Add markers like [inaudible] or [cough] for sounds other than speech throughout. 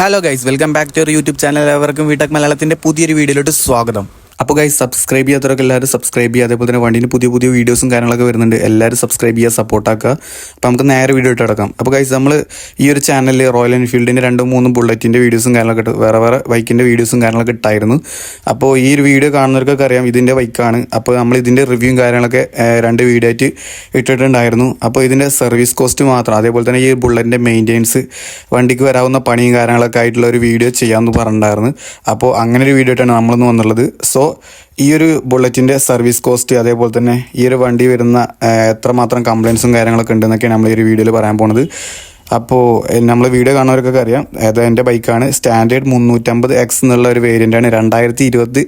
Hello guys welcome back to YouTube channel എല്ലാവർക്കും വീട്ടക് മലയാളത്തിന്റെ പുതിയൊരു വീഡിയോയിലോട്ട് സ്വാഗതം. അപ്പോൾ ഗൈസ് സബ്സ്ക്രൈബ് ചെയ്യാത്തവരൊക്കെ എല്ലാവരും സബ്സ്ക്രൈബ് ചെയ്യുക. അതേപോലെ തന്നെ വണ്ടിന് പുതിയ പുതിയ വീഡിയോസും കാര്യങ്ങളൊക്കെ വരുന്നുണ്ട്. എല്ലാവരും സബ്സ്ക്രൈബ് ചെയ്യുക സപ്പോർട്ടാക്കുക അപ്പോൾ നമുക്ക് നേരെ വീഡിയോ ഇട്ട് കിടക്കാം. അപ്പോൾ ഗൈസ് നമ്മൾ ഈ ഒരു ചാനലിൽ റോയൽ എൻഫീൽഡിന്റെ രണ്ടും മൂന്നും ബുള്ളറ്റിന്റെ വീഡിയോസും കാര്യങ്ങളൊക്കെ ഇട്ട് വേറെ വേറെ ബൈക്കിന്റെ വീഡിയോസും കാര്യങ്ങളൊക്കെ ഇട്ടായിരുന്നു. അപ്പോൾ ഈ ഒരു വീഡിയോ കാണുന്നവർക്കൊക്കെ അറിയാം ഇതിന്റെ ബൈക്കാണ് അപ്പോൾ നമ്മൾ ഇതിന്റെ റിവ്യൂവും കാര്യങ്ങളൊക്കെ രണ്ട് വീഡിയോ ആയിട്ട് ഇട്ടിട്ടുണ്ടായിരുന്നു. അപ്പോൾ ഇതിന്റെ സർവീസ് കോസ്റ്റ് മാത്രം അതേപോലെ തന്നെ ഈ ബുള്ളറ്റിന്റെ മെയിന്റെനൻസ് വണ്ടിക്ക് വരാവുന്ന പണിയും കാര്യങ്ങളൊക്കെ ആയിട്ടുള്ള ഒരു വീഡിയോ ചെയ്യാമെന്ന് പറഞ്ഞിട്ടുണ്ടായിരുന്നു. അപ്പോൾ അങ്ങനെ ഒരു വീഡിയോ ആയിട്ടാണ് നമ്മളിന്ന് വന്നുള്ളത് സോ ഈ ഒരു ബുള്ളറ്റിന്റെ സർവീസ് കോസ്റ്റ് അതേപോലെ തന്നെ ഈ ഒരു വണ്ടി വരുന്ന എത്രമാത്രം കംപ്ലയിൻസും കാര്യങ്ങളൊക്കെ ഉണ്ടെന്നൊക്കെയാണ് നമ്മൾ ഈ ഒരു വീഡിയോയിൽ പറയാൻ പോണത്. അപ്പോൾ നമ്മൾ വീഡിയോ കാണുന്നവർക്കൊക്കെ അറിയാം. അത് എന്റെ ബൈക്കാണ് സ്റ്റാൻഡേർഡ് മുന്നൂറ്റമ്പത് എക്സ് എന്നുള്ള ഒരു വേരിയന്റാണ് രണ്ടായിരത്തി ഇരുപത്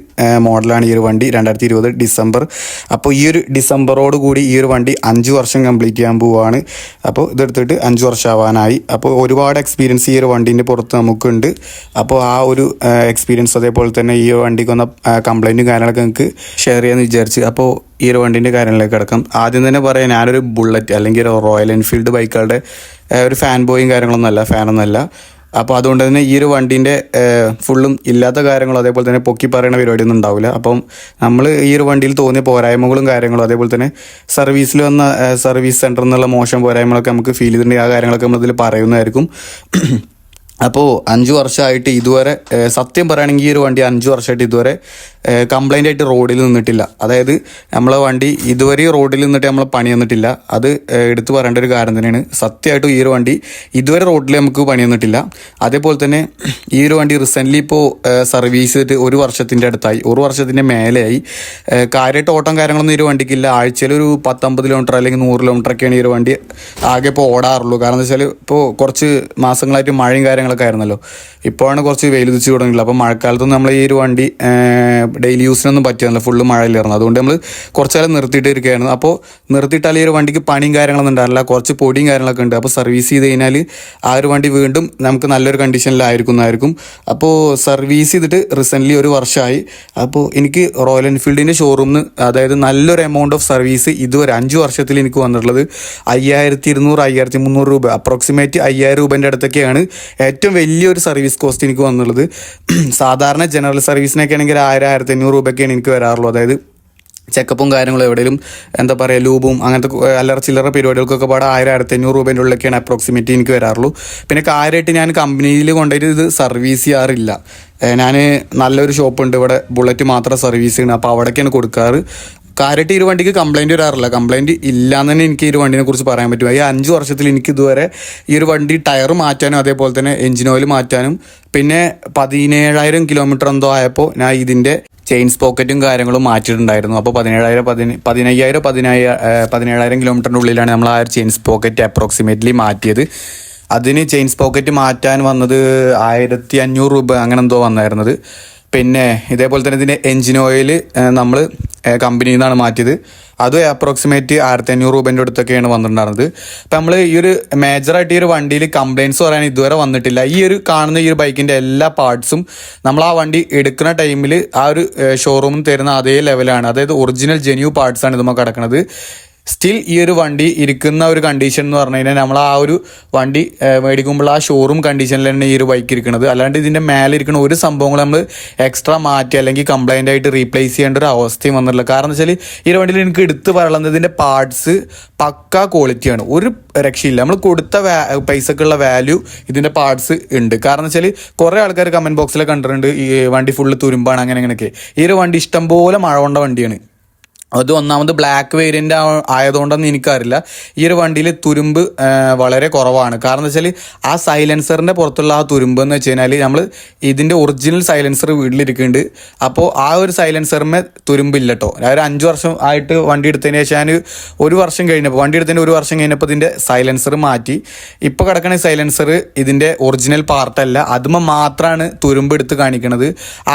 മോഡലാണ് ഈ ഒരു വണ്ടി. രണ്ടായിരത്തി ഇരുപത് ഡിസംബർ. അപ്പോൾ ഈ ഒരു ഡിസംബറോട് കൂടി ഈ ഒരു വണ്ടി അഞ്ച് വർഷം കംപ്ലീറ്റ് ചെയ്യാൻ പോവുകയാണ് അപ്പോൾ ഇതെടുത്തിട്ട് അഞ്ച് വർഷം ആവാനായി അപ്പോൾ ഒരുപാട് എക്സ്പീരിയൻസ് ഈ ഒരു വണ്ടീന്റെ പുറത്ത് നമുക്കുണ്ട്. അപ്പോൾ ആ ഒരു എക്സ്പീരിയൻസ് അതേപോലെ തന്നെ ഈ വണ്ടിക്ക് വന്ന കംപ്ലൈന്റും കാര്യങ്ങളൊക്കെ നിങ്ങൾക്ക് ഷെയർ ചെയ്യാമെന്ന് വിചാരിച്ച് അപ്പോൾ ഈ ഒരു വണ്ടീന്റെ കാര്യങ്ങളിലേക്ക് കിടക്കാം. ആദ്യം തന്നെ പറയാം ഞാനൊരു ബുള്ളറ്റ് അല്ലെങ്കിൽ ഒരു റോയൽ എൻഫീൽഡ് ബൈക്കുകളുടെ ഒരു ഫാൻ ബോയും കാര്യങ്ങളൊന്നുമല്ല ഫാനൊന്നുമല്ല അപ്പോൾ അതുകൊണ്ട് തന്നെ ഈ ഒരു വണ്ടീന്റെ ഫുള്ളും ഇല്ലാത്ത കാര്യങ്ങളും അതേപോലെ തന്നെ പൊക്കി പറയുന്ന പരിപാടിയൊന്നും ഉണ്ടാവില്ല. അപ്പം നമ്മൾ ഈ ഒരു വണ്ടിയിൽ തോന്നിയ പോരായ്മകളും കാര്യങ്ങളും അതേപോലെ തന്നെ സർവീസിൽ വന്ന സർവീസ് സെന്ററിൽ നിന്നുള്ള മോശം പോരായ്മകളൊക്കെ നമുക്ക് ഫീൽ ചെയ്തിട്ടുണ്ടെങ്കിൽ ആ കാര്യങ്ങളൊക്കെ നമ്മളിതിൽ പറയുന്നതായിരിക്കും. അപ്പോൾ അഞ്ച് വർഷമായിട്ട് ഇതുവരെ സത്യം പറയുകയാണെങ്കിൽ ഈ ഒരു വണ്ടി അഞ്ച് വർഷമായിട്ട് ഇതുവരെ കംപ്ലൈന്റ് ആയിട്ട് റോഡിൽ നിന്നിട്ടില്ല. അതായത് നമ്മളെ വണ്ടി ഇതുവരെ റോഡിൽ നിന്നിട്ട് നമ്മളെ പണി തന്നിട്ടില്ല. അത് എടുത്തു പറയേണ്ട ഒരു കാര്യം തന്നെയാണ്. സത്യമായിട്ടും ഈ ഒരു വണ്ടി ഇതുവരെ റോഡിൽ നമുക്ക് പണി തന്നിട്ടില്ല. അതേപോലെ തന്നെ ഈ ഒരു വണ്ടി റീസെന്റ്ലി ഇപ്പോൾ സർവീസ് ചെയ്തിട്ട് ഒരു വർഷത്തിന്റെ അടുത്തായി ഒരു വർഷത്തിന്റെ മേലെയായി. കാര്യമായിട്ട് ഓട്ടം കാര്യങ്ങളൊന്നും ഈ ഒരു വണ്ടിക്കില്ല ആഴ്ചയിൽ ഒരു പത്തൊമ്പത് കിലോമീറ്റർ അല്ലെങ്കിൽ നൂറ് കിലോമീറ്റർ ഒക്കെയാണ് ഈ ഒരു വണ്ടി ആകെ ഇപ്പോൾ ഓടാറുള്ളൂ. കാരണം എന്താ വെച്ചാൽ ഇപ്പോൾ കുറച്ച് മാസങ്ങളായിട്ട് മഴയും കാര്യങ്ങളൊക്കെ ആയിരുന്നല്ലോ. ഇപ്പോഴാണ് കുറച്ച് വെയിൽ ഉദിച്ച് തുടങ്ങിയില്ല അപ്പോൾ മഴക്കാലത്തൊന്നും നമ്മൾ ഈ ഒരു വണ്ടി ഡെയിലി യൂസിനൊന്നും പറ്റിയതല്ല. ഫുള്ള് മഴയിലായിരുന്നു അതുകൊണ്ട് നമ്മൾ കുറച്ച് കാലം നിർത്തിയിട്ട് ഇരിക്കുകയായിരുന്നു അപ്പോൾ നിർത്തിയിട്ടാൽ ഈ ഒരു വണ്ടിക്ക് പണിയും കാര്യങ്ങളൊന്നും ഉണ്ടാവില്ല. കുറച്ച് പൊടിയും കാര്യങ്ങളൊക്കെ ഉണ്ട്. അപ്പോൾ സർവീസ് ചെയ്ത് കഴിഞ്ഞാൽ ആ ഒരു വണ്ടി വീണ്ടും നമുക്ക് നല്ലൊരു കണ്ടീഷനിലായിരിക്കുന്നതായിരിക്കും അപ്പോൾ സർവീസ് ചെയ്തിട്ട് റീസെന്റ്ലി ഒരു വർഷമായി. അപ്പോൾ എനിക്ക് റോയൽ എൻഫീൽഡിന്റെ ഷോറൂമിൽ നിന്ന് അതായത് നല്ലൊരു എമൗണ്ട് ഓഫ് സർവീസ് ഇതുവരെ അഞ്ച് വർഷത്തിൽ എനിക്ക് വന്നിട്ടുള്ളത് അയ്യായിരത്തി ഇരുന്നൂറ് അയ്യായിരത്തി മുന്നൂറ് രൂപ. അപ്രോക്സിമേറ്റ് അയ്യായിരം രൂപേന്റെ അടുത്തൊക്കെയാണ് ഏറ്റവും വലിയൊരു സർവീസ് കോസ്റ്റ് എനിക്ക് വന്നുള്ളത് [clears throat] സാധാരണ ജനറൽ സർവീസിനൊക്കെ ആണെങ്കിൽ ആയിരം ആയിരത്തി അഞ്ഞൂറ് രൂപയൊക്കെയാണ് എനിക്ക് വരാറുള്ളൂ അതായത് ചെക്കപ്പും കാര്യങ്ങളും എവിടെയും എന്താ പറയുക ലൂബും അങ്ങനത്തെ അല്ലറ ചില്ലറ പരിപാടികൾക്കൊക്കെ പാടെ ആയിരം ആയിരത്തി അഞ്ഞൂറ് രൂപേന്റെ ഉള്ളിലൊക്കെയാണ് അപ്രോക്സിമേറ്റ് എനിക്ക് വരാറുള്ളൂ. പിന്നെ കാര്യമായിട്ട് ഞാൻ കമ്പനിയിൽ കൊണ്ടുപോയിട്ട് ഇത് സർവീസ് ചെയ്യാറില്ല. ഞാൻ നല്ലൊരു ഷോപ്പുണ്ട് ഇവിടെ ബുള്ളറ്റ് മാത്രം സർവീസ് ചെയ്യണം. അപ്പോൾ അവിടേക്കാണ് കൊടുക്കാറ്. കാര്യമായിട്ട് ഈ വണ്ടിക്ക് കംപ്ലൈന്റ് വരാറില്ല. കംപ്ലൈന്റ് ഇല്ലാന്ന് തന്നെ എനിക്ക് ഈ വണ്ടിനെ കുറിച്ച് പറയാൻ പറ്റും. ഈ അഞ്ച് വർഷത്തിൽ എനിക്ക് ഇതുവരെ ഈ ഒരു വണ്ടി ടയർ മാറ്റാനും അതേപോലെ തന്നെ എഞ്ചിൻ ഓയിൽ മാറ്റാനും പിന്നെ പതിനേഴായിരം കിലോമീറ്റർ എന്തോ ആയപ്പോൾ ഞാൻ ഇതിന്റെ ചെയിൻ പോക്കറ്റും കാര്യങ്ങളും മാറ്റിയിട്ടുണ്ടായിരുന്നു. അപ്പോൾ പതിനേഴായിരം പതിന പതിനയ്യായിരം പതിനായ പതിനേഴായിരം കിലോമീറ്ററിന്റെ ഉള്ളിലാണ് നമ്മൾ ആ ചെയിൻ പോക്കറ്റ് അപ്രോക്സിമേറ്റ്ലി മാറ്റിയത്. അതിന് ചെയിൻ പോക്കറ്റ് മാറ്റാൻ വന്നത് ആയിരത്തി അഞ്ഞൂറ് രൂപ അങ്ങനെ എന്തോ വന്നായിരുന്നത്. പിന്നെ ഇതേപോലെ തന്നെ ഇതിന്റെ എൻജിൻ ഓയിൽ നമ്മൾ കമ്പനിയിൽ നിന്നാണ് മാറ്റിയത്. അത് അപ്രോക്സിമേറ്റ് ആയിരത്തി അഞ്ഞൂറ് രൂപേന്റെ അടുത്തൊക്കെയാണ് വന്നിട്ടുണ്ടായിരുന്നത്. അപ്പം നമ്മൾ ഈ ഒരു മേജറായിട്ട് ഈ ഒരു വണ്ടിയിൽ കംപ്ലയിൻസ് പറയാൻ ഇതുവരെ വന്നിട്ടില്ല. ഈ ഒരു കാണുന്ന ഈ ഒരു ബൈക്കിന്റെ എല്ലാ പാർട്സും നമ്മൾ ആ വണ്ടി എടുക്കുന്ന ടൈമിൽ ആ ഒരു ഷോറൂമിൽ തരുന്ന അതേ ലെവലാണ് അതായത് ഒറിജിനൽ ജെന്യൂ പാർട്സാണ് ഇതുമ്പോൾ കിടക്കുന്നത് സ്റ്റിൽ ഈ ഒരു വണ്ടി ഇരിക്കുന്ന ഒരു കണ്ടീഷൻ എന്ന് പറഞ്ഞു കഴിഞ്ഞാൽ നമ്മൾ ആ ഒരു വണ്ടി മേടിക്കുമ്പോൾ ആ ഷോറൂം കണ്ടീഷനിൽ തന്നെ ഈ ഒരു ബൈക്ക് ഇരിക്കുന്നത് അല്ലാണ്ട് ഇതിന്റെ മേലെ ഇരിക്കുന്ന ഒരു സംഭവങ്ങൾ നമ്മൾ എക്സ്ട്രാ മാറ്റി അല്ലെങ്കിൽ കംപ്ലൈന്റ് ആയിട്ട് റീപ്ലേസ് ചെയ്യേണ്ട ഒരു അവസ്ഥയും വന്നിട്ടില്ല. കാരണം വെച്ചാൽ ഈ ഒരു വണ്ടിയിൽ എനിക്ക് എടുത്ത് പറയുന്നത് ഇതിന്റെ പാർട്സ് പക്ക ക്വാളിറ്റിയാണ് ഒരു രക്ഷയില്ല. നമ്മൾ കൊടുത്ത പൈസക്കുള്ള വാല്യൂ ഇതിന്റെ പാർട്സ് ഉണ്ട്. കാരണം വെച്ചാൽ കുറേ ആൾക്കാർ കമന്റ് ബോക്സിൽ കണ്ടിട്ടുണ്ട് ഈ വണ്ടി ഫുള്ള് തുരുമ്പാണ് അങ്ങനെ അങ്ങനെയൊക്കെ ഈ ഒരു വണ്ടി ഇഷ്ടംപോലെ മഴ കൊണ്ട വണ്ടിയാണ്. അത് ഒന്നാമത് ബ്ലാക്ക് വേരിയന്റ് ആയതുകൊണ്ടെന്ന് എനിക്കറിയില്ല. ഈ ഒരു വണ്ടിയിൽ തുരുമ്പ് വളരെ കുറവാണ്. കാരണം വെച്ചാൽ ആ സൈലൻസറിന്റെ പുറത്തുള്ള ആ തുരുമ്പ് എന്ന് വെച്ച് കഴിഞ്ഞാൽ നമ്മൾ ഇതിന്റെ ഒറിജിനൽ സൈലൻസർ വീട്ടിലിരിക്കുന്നുണ്ട്. അപ്പോൾ ആ ഒരു സൈലൻസറിന് തുരുമ്പില്ല കേട്ടോ ഒരു അഞ്ച് വർഷം ആയിട്ട് വണ്ടി എടുത്തതിന് ശേഷം ഒരു വർഷം കഴിഞ്ഞപ്പോൾ വണ്ടി എടുത്തതിന് ഒരു വർഷം കഴിഞ്ഞപ്പോൾ ഇതിന്റെ സൈലൻസർ മാറ്റി. ഇപ്പോൾ കിടക്കുന്ന സൈലൻസർ ഇതിന്റെ ഒറിജിനൽ പാർട്ടല്ല അതുമ മാത്രമാണ് തുരുമ്പ് എടുത്ത് കാണിക്കുന്നത്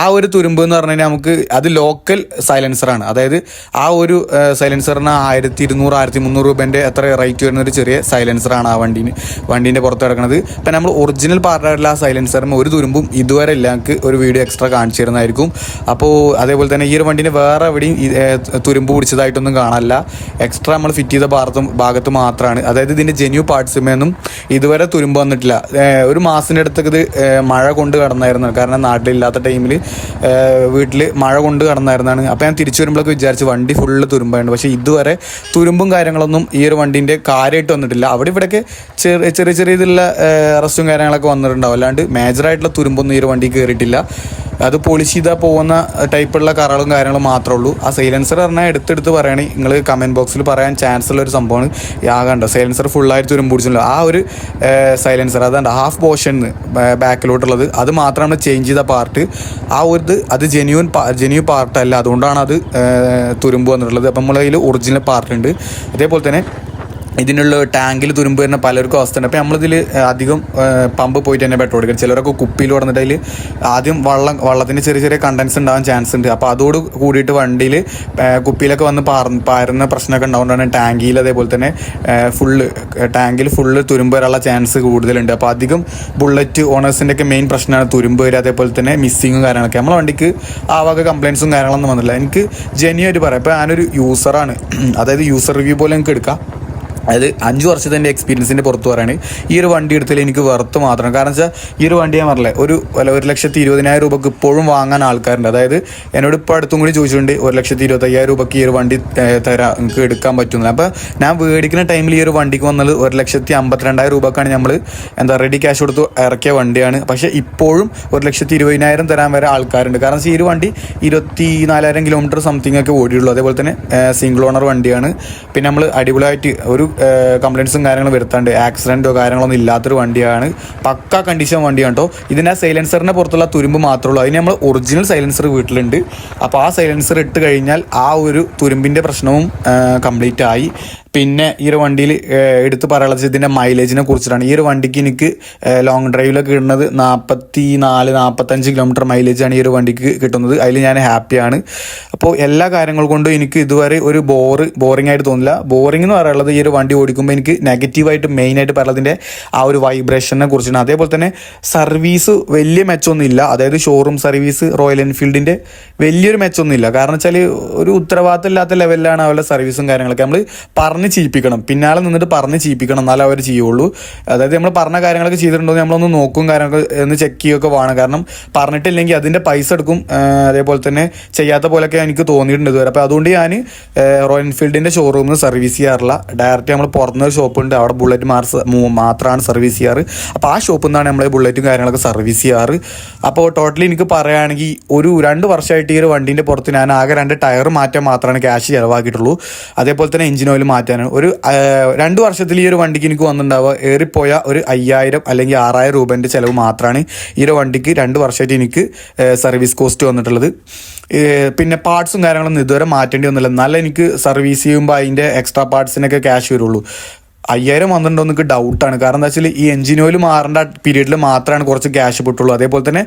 ആ ഒരു തുരുമ്പ് എന്ന് പറഞ്ഞു കഴിഞ്ഞാൽ നമുക്ക് അത് ലോക്കൽ സൈലൻസറാണ് അതായത് ആ ഒരു സൈലൻസറിന് ആയിരത്തി ഇരുന്നൂറ് ആയിരത്തി മുന്നൂറ് രൂപേന്റെ എത്ര റേറ്റ് വരുന്ന ഒരു ചെറിയ സൈലൻസറാണ് ആ വണ്ടീന് വണ്ടീന്റെ പുറത്ത് കിടക്കുന്നത് ഇപ്പം നമ്മൾ ഒറിജിനൽ പാർട്ടായിട്ടുള്ള ആ സൈലൻസറിന് ഒരു തുരുമ്പും ഇതുവരെ ഇല്ല. ഒരു വീഡിയോ എക്സ്ട്രാ കാണിച്ചു തരുന്നതായിരിക്കും. അപ്പോൾ അതേപോലെ തന്നെ ഈ ഒരു വണ്ടീനെ വേറെ എവിടെയും തുരുമ്പ് പിടിച്ചതായിട്ടൊന്നും കാണാനില്ല. എക്സ്ട്രാ നമ്മൾ ഫിറ്റ് ചെയ്ത ഭാഗത്തും ഭാഗത്ത് മാത്രമാണ് അതായത് ഇതിന്റെ ജെന്യു പാർട്സിമേന്നും ഇതുവരെ തുരുമ്പ് വന്നിട്ടില്ല. ഒരു മാസത്തിന്റെ അടുത്തേക്ക് ഇത് മഴ കൊണ്ട് കടന്നായിരുന്നു. കാരണം നാട്ടിലില്ലാത്ത ടൈമിൽ വീട്ടിൽ മഴ കൊണ്ട് കടന്നായിരുന്നാണ്. അപ്പോൾ ഞാൻ തിരിച്ചു വരുമ്പോഴൊക്കെ വിചാരിച്ചു വണ്ടി ഫുള്ള് തുരുമ്പായിരുന്നു പക്ഷേ ഇതുവരെ തുരുമ്പും കാര്യങ്ങളൊന്നും ഈ ഒരു വണ്ടീന്റെ കാര്യമായിട്ട് വന്നിട്ടില്ല. അവിടെ ഇവിടെയൊക്കെ ചെറിയ ചെറിയ ചെറിയ ഇതിലുള്ള റസ്റ്റും കാര്യങ്ങളൊക്കെ വന്നിട്ടുണ്ടാവും. അല്ലാണ്ട് മേജറായിട്ടുള്ള തുരുമ്പൊന്നും ഈ ഒരു വണ്ടി കയറിയിട്ടില്ല അത് പോളിഷ് ചെയ്താൽ പോകുന്ന ടൈപ്പുള്ള കറകളും കാര്യങ്ങളും മാത്രമേ ഉള്ളൂ. ആ സൈലൻസർ പറഞ്ഞാൽ എടുത്തെടുത്ത് പറയുകയാണെങ്കിൽ നിങ്ങൾ കമന്റ് ബോക്സിൽ പറയാൻ ചാൻസ് ഉള്ള ഒരു സംഭവമാണ്. യാകണ്ട സൈലൻസർ ഫുള്ളായിട്ട് തുരുമ്പ് പിടിച്ചില്ല ആ ഒരു സൈലൻസർ അതാണ്ട് ഹാഫ് പോർഷൻ ബാക്കിലോട്ടുള്ളത്. അത് മാത്രമാണ് ചേഞ്ച് ചെയ്ത പാർട്ട് ആ ഒരു അത് ജെന്യൂൻ ജെന്യൂ പാർട്ടല്ല അതുകൊണ്ടാണ് അത് തുരുമ്പ് വന്നിട്ടുള്ളത്. അപ്പം നമ്മളതിൽ ഒറിജിനൽ പാർട്ടുണ്ട് അതേപോലെ തന്നെ ഇതിനുള്ള ടാങ്കിൽ തുരുമ്പ് വരുന്ന പലർക്കും അവസ്ഥയുണ്ട് അപ്പോൾ നമ്മളിതിൽ അധികം പമ്പ് പോയിട്ട് തന്നെ പെട്രോൾ എടുക്കണം. ചിലരൊക്കെ കുപ്പിയിൽ അതിൽ ആദ്യം വെള്ളം വള്ളത്തിന്റെ ചെറിയ ചെറിയ കണ്ടൻസ് ഉണ്ടാകാൻ ചാൻസ് ഉണ്ട്. അപ്പോൾ അതോട് കൂടിയിട്ട് വണ്ടിയിൽ കുപ്പിയിലൊക്കെ വന്ന് പാർ പാരുന്ന പ്രശ്നമൊക്കെ ഉണ്ടാവുന്നതാണ് ടാങ്കിയിൽ അതേപോലെ തന്നെ ഫുള്ള് ടാങ്കിൽ ഫുള്ള് തുരുമ്പ് വരാനുള്ള ചാൻസ് കൂടുതലുണ്ട്. അപ്പോൾ അധികം ബുള്ളറ്റ് ഓണേഴ്സിന്റെ ഒക്കെ മെയിൻ പ്രശ്നമാണ് തുരുമ്പ് വരിക അതേപോലെ തന്നെ മിസ്സിങ്ങും കാര്യങ്ങളൊക്കെ. നമ്മളെ വണ്ടിക്ക് ആ വക കംപ്ലയിൻസും കാര്യങ്ങളൊന്നും വന്നില്ല. എനിക്ക് ജെന്യൂആയിട്ട് പറയാം. ഇപ്പോൾ ഞാനൊരു യൂസറാണ്. അതായത് യൂസർ റിവ്യൂ പോലെ എനിക്ക് എടുക്കാം. അതായത് അഞ്ച് വർഷത്തെ എന്റെ എക്സ്പീരിയൻസിന്റെ പുറത്ത് പറയാണ് ഈ ഒരു വണ്ടി എടുത്തതിൽ എനിക്ക് വെറുത്ത് മാത്രം കാരണം വെച്ചാൽ ഈ ഒരു വണ്ടി ഞാൻ പറഞ്ഞില്ലേ ഒരു അല്ല ഒരു ലക്ഷത്തി ഇരുപതിനായിരം രൂപക്ക് ഇപ്പോഴും വാങ്ങാൻ ആൾക്കാരുണ്ട്. അതായത് എന്നോട് ഇപ്പോൾ അടുത്തും കൂടി ചോദിച്ചിട്ടുണ്ട് ഒരു ലക്ഷത്തി ഇരുപത്തയ്യായിരം രൂപക്ക് ഈ ഒരു വണ്ടി തരാം നിങ്ങൾക്ക് എടുക്കാൻ പറ്റുന്നില്ല അപ്പോൾ ഞാൻ മേടിക്കുന്ന ടൈമിൽ ഈ ഒരു വണ്ടിക്ക് വന്നത് ഒരു ലക്ഷത്തി അമ്പത്തിരണ്ടായിരം രൂപക്കാണ് നമ്മൾ എന്താ റെഡി ക്യാഷ് കൊടുത്ത് ഇറക്കിയ വണ്ടിയാണ്. പക്ഷേ ഇപ്പോഴും ഒരു ലക്ഷത്തി ഇരുപതിനായിരം തരാൻ വരെ ആൾക്കാരുണ്ട്. കാരണം ഈ ഒരു വണ്ടി ഇരുപത്തി നാലായിരം കിലോമീറ്റർ സംതിങ് ഒക്കെ ഓടിയുള്ളൂ അതേപോലെ തന്നെ സിംഗിൾ ഓണർ വണ്ടിയാണ്. പിന്നെ നമ്മൾ അടിപൊളിയായിട്ട് ഒരു കംപ്ലയിൻസും കാര്യങ്ങളും വരുത്താണ്ട്. ആക്സിഡന്റോ കാര്യങ്ങളൊന്നും ഇല്ലാത്തൊരു വണ്ടിയാണ്. പക്ക കണ്ടീഷൻ വണ്ടിയാണ് കേട്ടോ ഇതിന്റെ ആ സൈലൻസറിന്റെ പുറത്തുള്ള തുരുമ്പ് മാത്രമേ ഉള്ളൂ. അതിന് നമ്മൾ ഒറിജിനൽ സൈലൻസർ വീട്ടിലുണ്ട്. അപ്പോൾ ആ സൈലൻസർ ഇട്ട് കഴിഞ്ഞാൽ ആ ഒരു തുരുമ്പിന്റെ പ്രശ്നവും കംപ്ലീറ്റ് ആയി. പിന്നെ ഈ ഒരു വണ്ടിയിൽ എടുത്ത് പറയാനുള്ളത് ഇതിന്റെ മൈലേജിനെ കുറിച്ചിട്ടാണ്. ഈ ഒരു വണ്ടിക്ക് എനിക്ക് ലോങ് ഡ്രൈവിലൊക്കെ ഇടുന്നത് നാൽപ്പത്തി നാല് നാൽപ്പത്തഞ്ച് കിലോമീറ്റർ മൈലേജാണ് ഈ ഒരു വണ്ടിക്ക് കിട്ടുന്നത്. അതിൽ ഞാൻ ഹാപ്പിയാണ് അപ്പോൾ എല്ലാ കാര്യങ്ങൾ കൊണ്ടും എനിക്ക് ഇതുവരെ ഒരു ബോറ് ബോറിംഗ് ആയിട്ട് തോന്നില്ല. ബോറിംഗ് എന്ന് പറയാനുള്ളത് ഈ ഒരു വണ്ടി ഓടിക്കുമ്പോൾ എനിക്ക് നെഗറ്റീവായിട്ട് മെയിനായിട്ട് പറയുന്നതിന്റെ ആ ഒരു വൈബ്രേഷനെ കുറിച്ചാണ്. അതേപോലെ തന്നെ സർവീസ് വലിയ മെച്ചമൊന്നുമില്ല. അതായത് ഷോറൂം സർവീസ് റോയൽ എൻഫീൽഡിന്റെ വലിയൊരു മെച്ചമൊന്നുമില്ല. കാരണം വെച്ചാൽ ഒരു ഉത്തരവാദിത്തം ഇല്ലാത്ത ലെവലിലാണ് അവരുടെ സർവീസും കാര്യങ്ങളൊക്കെ. നമ്മൾ പറഞ്ഞ് ചെയ്യിപ്പിക്കണം പിന്നാലെ നിന്നിട്ട് പറഞ്ഞ് ചെയ്യിപ്പിക്കണം എന്നാലേ അവർ ചെയ്യുള്ളൂ. അതായത് നമ്മൾ പറഞ്ഞ കാര്യങ്ങളൊക്കെ ചെയ്തിട്ടുണ്ടോ ഒന്ന് നോക്കും കാര്യങ്ങളൊക്കെ ഒന്ന് ചെക്ക് ചെയ്യുകയൊക്കെ വേണം. കാരണം പറഞ്ഞിട്ടില്ലെങ്കിൽ അതിന്റെ പൈസ എടുക്കും. അതേപോലെ തന്നെ ചെയ്യാത്ത പോലെയൊക്കെ എനിക്ക് തോന്നിയിട്ടുണ്ട് ഇതുവരെ. അപ്പോൾ അതുകൊണ്ട് ഞാൻ റോയൽ എൻഫീൽഡിന്റെ ഷോറൂമിൽ സർവീസ് ചെയ്യാറില്ല ഡയറക്റ്റ് നമ്മൾ പുറത്തുനിന്ന് ഷോപ്പുണ്ട് അവിടെ ബുള്ളറ്റ് മാർസ് മാത്രമാണ് സർവീസ് ചെയ്യാറ്. അപ്പോൾ ആ ഷോപ്പിൽ നിന്നാണ് നമ്മൾ ബുള്ളറ്റും കാര്യങ്ങളൊക്കെ സർവീസ് ചെയ്യാറ്. അപ്പോൾ ടോട്ടലി എനിക്ക് പറയുകയാണെങ്കിൽ ഒരു രണ്ട് വർഷമായിട്ട് ഈ ഒരു വണ്ടീന്റെ പുറത്ത് ഞാൻ ആകെ രണ്ട് ടയർ മാറ്റാൻ മാത്രമാണ് ക്യാഷ് ചിലവാക്കിയിട്ടുള്ളൂ. അതേപോലെ തന്നെ എഞ്ചിൻ ഓയിൽ മാറ്റാനാണ് ഒരു രണ്ട് വർഷത്തിൽ ഈ ഒരു വണ്ടിക്ക് എനിക്ക് വന്നിട്ടുണ്ടാവുക ഏറിപ്പോയ ഒരു അയ്യായിരം അല്ലെങ്കിൽ ആറായിരം രൂപേന്റെ ചിലവ് മാത്രമാണ് ഈ ഒരു വണ്ടിക്ക് രണ്ട് വർഷമായിട്ട് എനിക്ക് സർവീസ് കോസ്റ്റ് വന്നിട്ടുള്ളത്. പിന്നെ പാർട്സും കാര്യങ്ങളൊന്നും ഇതുവരെ മാറ്റേണ്ടി വന്നില്ല. എന്നാലും എനിക്ക് സർവീസ് ചെയ്യുമ്പോൾ അതിന്റെ എക്സ്ട്രാ പാർട്സിനൊക്കെ ക്യാഷ് വരുള്ളൂ. അയ്യായിരം വന്നിട്ടുണ്ടോ എന്നൊക്കെ ഡൗട്ടാണ് കാരണം എന്താ വെച്ചാൽ ഈ എഞ്ചിൻ ഓയിൽ മാറേണ്ട പീരീഡിൽ മാത്രമാണ് കുറച്ച് ക്യാഷ് പെട്ടുള്ളൂ. അതേപോലെ തന്നെ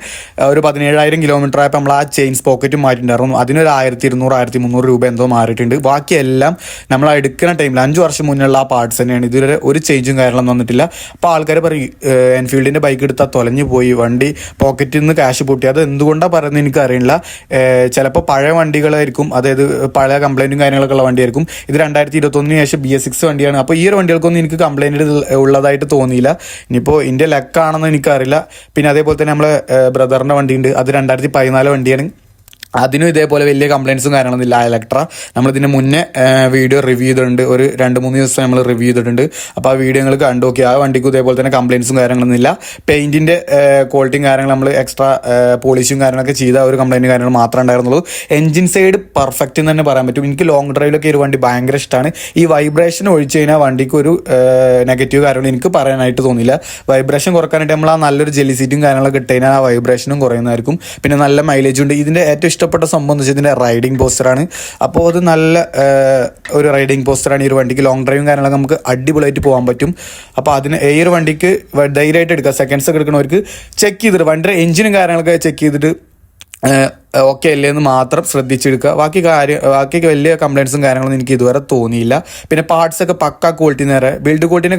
ഒരു പതിനേഴായിരം കിലോമീറ്റർ ആയപ്പോൾ നമ്മൾ ആ ചെയിൻ പോക്കറ്റും മാറ്റിയിട്ടുണ്ടായിരുന്നു. അതിനൊരു ആയിരത്തി ഇരുന്നൂറ് ആയിരത്തി മുന്നൂറ് രൂപ എന്തോ മാറിയിട്ടുണ്ട്. ബാക്കിയെല്ലാം നമ്മൾ എടുക്കുന്ന ടൈമിൽ അഞ്ച് വർഷം മുന്നുള്ള ആ പാർട്സ് തന്നെയാണ്. ഇതുവരെ ഒരു ചേഞ്ചും കാര്യങ്ങളൊന്നും വന്നിട്ടില്ല. അപ്പോൾ ആൾക്കാർ പറയും എൻഫീൽഡിന്റെ ബൈക്ക് എടുത്താൽ തൊലഞ്ഞു പോയി വണ്ടി പോക്കറ്റിൽ നിന്ന് ക്യാഷ് പൊട്ടി. അത് എന്തുകൊണ്ടാണ് പറയുന്നത് എനിക്ക് അറിയില്ല. ചിലപ്പോൾ പഴയ വണ്ടികളായിരിക്കും. അതായത് പഴയ കംപ്ലൈന്റും കാര്യങ്ങളൊക്കെ ഉള്ള വണ്ടിയായിരിക്കും. ഇത് രണ്ടായിരത്തി ഇരുപത്തൊന്നിന് ശേഷം ബി എസ് സിക്സ് വണ്ടിയാണ്. അപ്പോൾ ഈ ഒരു വണ്ടികൾക്കൊന്നും എനിക്ക് കംപ്ലൈന്റ് ഉള്ളതായിട്ട് തോന്നിയില്ല. ഇനിയിപ്പോൾ ഇതിന്റെ ലക്കാണെന്ന് എനിക്കറിയില്ല. പിന്നെ അതേപോലെ തന്നെ നമ്മളെ ബ്രദറിന്റെ വണ്ടിയുണ്ട്. അത് രണ്ടായിരത്തി പതിനാല് വണ്ടിയാണ്. അതിനും ഇതേപോലെ വലിയ കംപ്ലയിൻസും കാര്യങ്ങളൊന്നും ഇല്ല. ഇലക്ട്ര നമ്മളിതിന് മുന്നേ വീഡിയോ റിവ്യൂ ചെയ്തിട്ടുണ്ട്. ഒരു രണ്ട് മൂന്ന് ദിവസം നമ്മൾ റിവ്യൂ ചെയ്തിട്ടുണ്ട്. അപ്പോൾ ആ വീഡിയോ നിങ്ങൾ കണ്ടു നോക്കി ആ വണ്ടിക്കും ഇതേപോലെ തന്നെ കംപ്ലയിൻസും കാര്യങ്ങളൊന്നും ഇല്ല. പെയിന്റിന്റെ ക്വാളിറ്റിയും കാര്യങ്ങൾ നമ്മൾ എക്സ്ട്രാ പോളിഷും കാര്യങ്ങളൊക്കെ ചെയ്ത ഒരു കംപ്ലയിന്റ് കാര്യങ്ങൾ മാത്രമേ ഉണ്ടായിരുന്നുള്ളൂ. എഞ്ചിൻ സൈഡ് പെർഫെക്റ്റ് എന്ന് തന്നെ പറയാൻ പറ്റും. എനിക്ക് ലോങ് ഡ്രൈവിലൊക്കെ ഒരു വണ്ടി ഭയങ്കര ഇഷ്ടമാണ് ഈ വൈബ്രേഷൻ ഒഴിച്ചു കഴിഞ്ഞാൽ വണ്ടിക്ക് ഒരു നെഗറ്റീവ് കാര്യങ്ങൾ എനിക്ക് പറയാനായിട്ട് തോന്നില്ല വൈബ്രേഷൻ കുറക്കാനായിട്ട് നമ്മൾ ആ നല്ലൊരു ജെല്ലി സീറ്റും കാര്യങ്ങളൊക്കെ ഇട്ട് കഴിഞ്ഞാൽ ആ വൈബ്രേഷനും കുറയുന്നതായിരിക്കും. പിന്നെ നല്ല മൈലേജ് ഉണ്ട്. ഇതിന്റെ ഏറ്റവും ഇഷ്ടപ്പെട്ട സംഭവം എന്ന് വെച്ചാൽ ഇതിന്റെ റൈഡിങ് പോസ്റ്ററാണ് അപ്പോൾ അത് നല്ല ഒരു റൈഡിങ് പോസ്റ്ററാണ് ഈ ഒരു വണ്ടിക്ക്. ലോങ് ഡ്രൈവും കാര്യങ്ങളൊക്കെ നമുക്ക് അടിപൊളിയായിട്ട് പോകാൻ പറ്റും. അപ്പോൾ അതിന് ഈ ഒരു വണ്ടിക്ക് ധൈര്യമായിട്ട് എടുക്കുക സെക്കൻഡ്സ് ഒക്കെ എടുക്കണവർക്ക് ചെക്ക് ചെയ്തിട്ട് വണ്ടിയുടെ എഞ്ചിനും കാര്യങ്ങളൊക്കെ ചെക്ക് ചെയ്തിട്ട് ഓക്കെ അല്ലേ എന്ന് മാത്രം ശ്രദ്ധിച്ചെടുക്കുക. ബാക്കി കാര്യം ബാക്കി വലിയ കംപ്ലയിൻസും കാര്യങ്ങളൊന്നും എനിക്ക് ഇതുവരെ തോന്നിയില്ല. പിന്നെ പാർട്സ് ഒക്കെ പക്ക ക്വാളിറ്റി നേരെ ബിൽഡ് ക്വാളിറ്റിനെ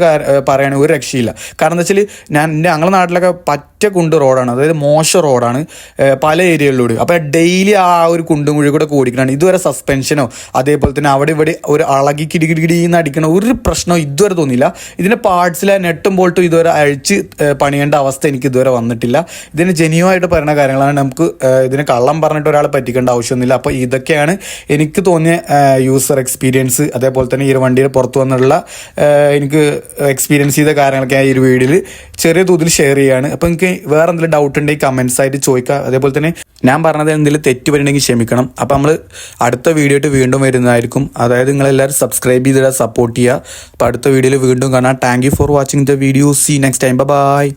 പറയുകയാണെങ്കിൽ ഒരു രക്ഷയില്ല. കാരണം എന്താ വെച്ചാൽ ഞാൻ എന്റെ ഞങ്ങളുടെ നാട്ടിലൊക്കെ പറ്റ കുണ്ട് റോഡാണ് അതായത് മോശം റോഡാണ് പല ഏരിയകളിലൂടെ അപ്പോൾ ഡെയിലി ആ ഒരു കുണ്ടും കുഴി കൂടെ ഓടിക്കണം ഇതുവരെ സസ്പെൻഷനോ അതേപോലെ തന്നെ അവിടെ ഇവിടെ ഒരു അളകി കിടികിടികിടിന്ന് അടിക്കണ ഒരു പ്രശ്നവും ഇതുവരെ തോന്നിയില്ല. ഇതിന്റെ പാർട്സിലെ നെട്ടും ബോൾട്ടും ഇതുവരെ അഴിച്ച് പണിയേണ്ട അവസ്ഥ എനിക്ക് ഇതുവരെ വന്നിട്ടില്ല. ഇതിന് ജനുവായിട്ട് പറയുന്ന കാര്യങ്ങളാണ് നമുക്ക് ഇതിന് കള്ളം പറഞ്ഞിട്ട് ഒരാൾ പറ്റിക്കേണ്ട ആവശ്യമൊന്നുമില്ല. അപ്പോൾ ഇതൊക്കെയാണ് എനിക്ക് തോന്നിയ യൂസർ എക്സ്പീരിയൻസ് അതേപോലെ തന്നെ ഈ ഒരു വണ്ടിയുടെ പുറത്തു വന്നുള്ള എനിക്ക് എക്സ്പീരിയൻസ് ചെയ്ത കാര്യങ്ങളൊക്കെ ഈ ഒരു വീഡിയോയിൽ ചെറിയ തോതിൽ ഷെയർ ചെയ്യാണ്. അപ്പോൾ എനിക്ക് വേറെ എന്തെങ്കിലും ഡൗട്ട് ഉണ്ടെങ്കിൽ കമൻസ് ആയിട്ട് ചോദിക്കുക. അതേപോലെ തന്നെ ഞാൻ പറഞ്ഞത് എന്തെങ്കിലും തെറ്റ് വരുന്നുണ്ടെങ്കിൽ ക്ഷമിക്കണം. അപ്പോൾ നമ്മൾ അടുത്ത വീഡിയോ വീണ്ടും വരുന്നതായിരിക്കും. അതായത് നിങ്ങളെല്ലാവരും സബ്സ്ക്രൈബ് ചെയ്തിട്ട് സപ്പോർട്ട് ചെയ്യുക. അപ്പോൾ അടുത്ത വീഡിയോയിൽ വീണ്ടും കാണാം. Thank for watching the video see next time bye